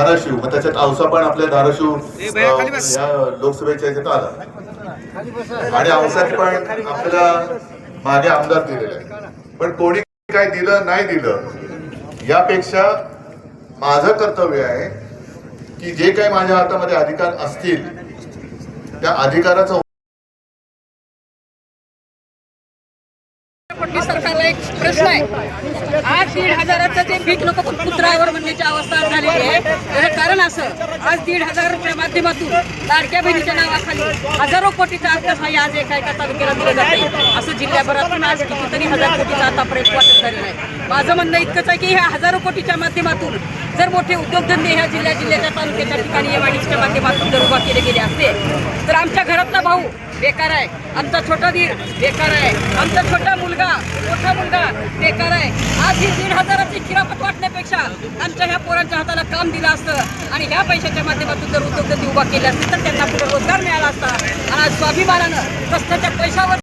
धाराशिव. मग त्याच्यात औसा पण आपल्या धाराशिव या लोकसभेच्या ह्याच्यात आला. आणि औसात पण आपल्याला मागे आमदार दिलेले पण कोणी काय दिलं नाही दिलं यापेक्षा माझं कर्तव्य आहे की जे काही माझ्या हातामध्ये अधिकार असतील त्या अधिकाराचा फडणवीस सरकारला एक प्रश्न आहे. आज दीड हजाराचं जे भीक नको पण पुत्रावर म्हणण्याची अवस्था झालेली आहे त्याचं कारण असं आज दीड हजाराच्या माध्यमातून लाडक्या बहिणीच्या नावाखाली हजारो कोटीचा अर्थसहाय्य आज एका एका तालुक्याला दिलं जाते असं जिल्ह्याभरातून आज कितीतरी हजार कोटीचा आतापर्यंत वाटप झालेलं आहे. माझं म्हणणं इतकंच आहे की ह्या हजारो कोटीच्या माध्यमातून जर मोठे उद्योगधंदे ह्या जिल्ह्या जिल्ह्याच्या तालुक्याच्या ठिकाणी एमआयडीसीच्या माध्यमातून जर उभा केले गेले असते तर आमच्या घरातला भाऊ बेकार आहे आमचा छोटा धीर बेकार आहे आमचा छोटा मुलगा मोठा मुलगा बेकार आहे. आज ही दीड हजाराची खिरापत वाटण्यापेक्षा आमच्या ह्या पोरांच्या हाताला काम दिलं असतं आणि ह्या पैशाच्या माध्यमातून जर उद्योगधंदे उभा केले असते तर त्यांना पुढे रोजगार मिळाला असता. आणि आज स्वाभिमानानं कष्टाच्या पैशावर